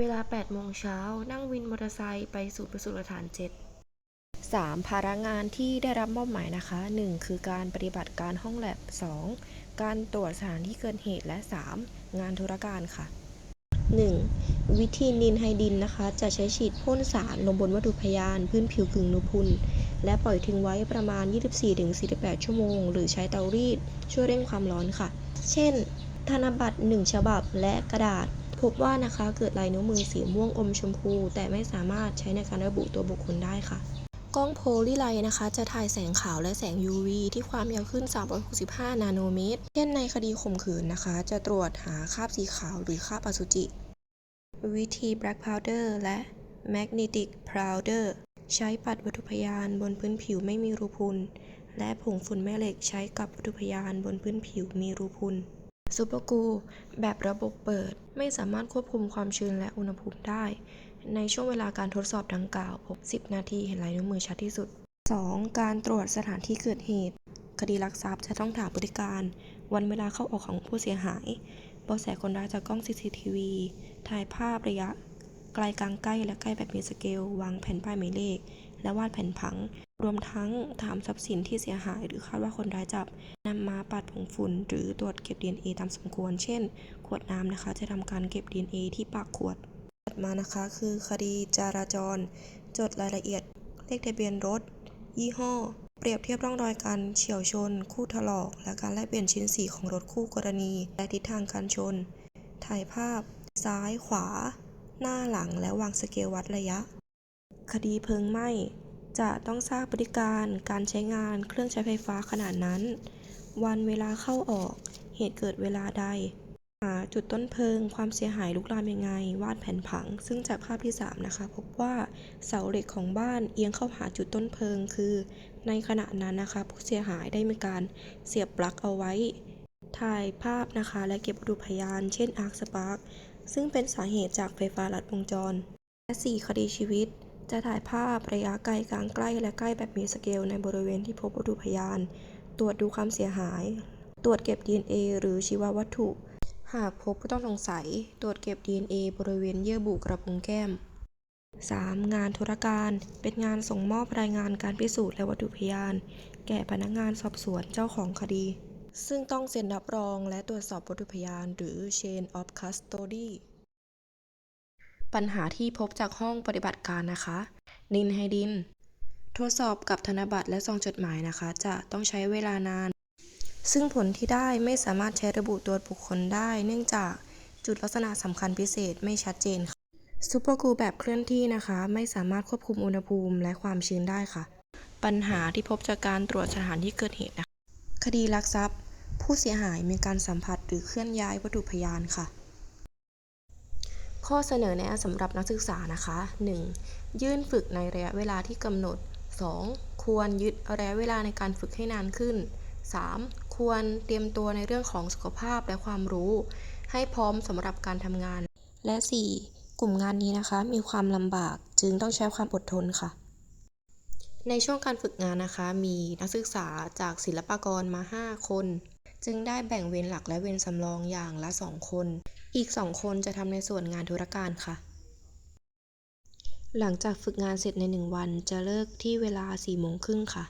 เวลา 8 โมงเช้า นั่งวินมอเตอร์ไซค์ไปศูนย์ประสูติฐาน 7 3. ภาระงานที่ได้รับมอบหมายนะคะ 1. คือการปฏิบัติการห้องแลบ 2. การตรวจสถานที่เกิดเหตุและ 3. งานธุรการค่ะ 1. วิธีนินไฮดินนะคะ จะใช้ฉีดพ่นสารลงบนวัตถุพยาน พื้นผิวกึ่งนูพุน และปล่อยทิ้งไว้ประมาณ 24-48 ชั่วโมง หรือใช้เตารีด ช่วยเร่งความร้อนค่ะ เช่น ธนบัตร 1 ฉบับและกระดาษ พบว่านะคะเกิดลายนิ้วมือสีม่วงอมชมพู แต่ไม่สามารถใช้ในการระบุตัวบุคคลได้ค่ะกล้องโพลีไลนะคะ จะถ่ายแสงขาวและแสง UV ที่ความยาวขึ้น 365 นาโนเมตร เช่นในคดีข่มขืนนะคะ จะตรวจหาคราบสีขาวหรือคราบอสุจิ วิธี black powder และ magnetic powder ใช้ปัดวัตถุพยานบนพื้นผิวไม่มีรูพุน และผงฝุ่นแม่เหล็กใช้กับวัตถุพยานบนพื้นผิวมีรูพุน ซูเปอร์กูแบบระบบเปิด ไม่สามารถควบคุมความชื้นและอุณหภูมิได้ ในช่วงเวลาการทดสอบดังกล่าวพบ10 นาทีเห็นลายนิ้วมือชัดที่สุด 2. การตรวจสถานที่เกิดเหตุ คดีลักทรัพย์จะต้องถามพฤติการ วันเวลาเข้าออกของผู้เสียหายเบาะแสคนร้ายจากกล้อง CCTV ถ่ายภาพระยะ ไกลกลางใกล้และใกล้แบบมีสเกล วางแผ่นป้ายหมายเลข และวาดแผ่นผัง รวมทั้งถามทรัพย์สินที่เสียหายหรือคาดว่าคนร้ายจับนำมาปัดผงฝุ่นหรือตรวจเก็บ DNA ตามสมควร เช่น ขวดน้ำนะคะ จะทำการเก็บ DNA ที่ปากขวดถัดมานะคะคือคดีจราจร จดรายละเอียด เลขทะเบียนรถ ยี่ห้อ เปรียบเทียบร่องรอยการเฉี่ยวชน คู่ถลอก และการแลกเปลี่ยนชิ้นสีของรถคู่กรณี และทิศทางการชน ถ่ายภาพ ซ้ายขวา หน้าหลังและวางสเกลวัดระยะ คดีเพลิงไหม้ จะต้องทราบพฤติการการใช้งานเครื่องใช้ไฟฟ้าขนาดนั้น วันเวลาเข้าออก เหตุเกิดเวลาใด หาจุดต้นเพลิง ความเสียหายลุกลามยังไง วาดแผนผัง ซึ่งจากภาพที่ 3 นะคะ พบว่าเสาเหล็กของบ้านเอียงเข้าหาจุดต้นเพลิง คือ ในขณะนั้นนะคะ ผู้เสียหายได้มีการเสียบปลั๊กเอาไว้ ถ่ายภาพนะคะ และเก็บวัตถุพยาน เช่นอาร์คสปาร์กซึ่งเป็นสาเหตุจากไฟฟ้าลัดวงจร และ 4 คดีชีวิต จะถ่ายภาพระยะไกลกลางใกล้และใกล้แบบมีสเกลในบริเวณที่พบวัตถุพยาน ตรวจดูความเสียหาย ตรวจเก็บ DNA หรือชีววัตถุ หากพบผู้ต้องสงสัย ตรวจเก็บ DNA บริเวณเยื่อบุกระพุ้งแก้ม 3. งานธุรการ เป็นงานส่งมอบรายงานการพิสูจน์และวัตถุพยาน แก่พนักงานสอบสวนเจ้าของคดี ซึ่งต้องเซ็นรับรองและตรวจสอบวัตถุพยาน หรือ Chain of Custody ปัญหาที่พบจากห้องปฏิบัติการนะคะนินไฮดิน ทดสอบกับธนบัตรและซองจดหมายนะคะ จะต้องใช้เวลานาน ซึ่งผลที่ได้ไม่สามารถใช้ระบุตัวบุคคลได้ เนื่องจากจุดลักษณะสำคัญพิเศษไม่ชัดเจนค่ะซูเปอร์กูแบบเคลื่อนที่นะคะ ไม่สามารถควบคุมอุณหภูมิและความชื้นได้ค่ะ ปัญหาที่พบจากการตรวจสถานที่เกิดเหตุนะคะคดีลักทรัพย์ ผู้เสียหายมีการสัมผัสหรือเคลื่อนย้ายวัตถุพยานค่ะ ข้อเสนอแนะสำหรับนักศึกษานะคะ 1. ยื่นฝึกในระยะเวลาที่กำหนด 2. ควรยึดระยะเวลาในการฝึกให้นานขึ้น 3. ควรเตรียมตัวในเรื่องของสุขภาพและความรู้ ให้พร้อมสำหรับการทำงาน และ 4. กลุ่มงานนี้นะคะ มีความลำบากจึงต้องใช้ความอดทนค่ะ ในช่วงการฝึกงานนะคะ มีนักศึกษาจากศิลปากรมา 5 คน จึงได้แบ่งเวรหลักและเวรสำรองอย่างละ 2 คน อีก 2 คนจะทำในส่วนงานธุรการค่ะ หลังจากฝึกงานเสร็จใน 1 วันจะเลิกที่เวลา4โมงครึ่งค่ะ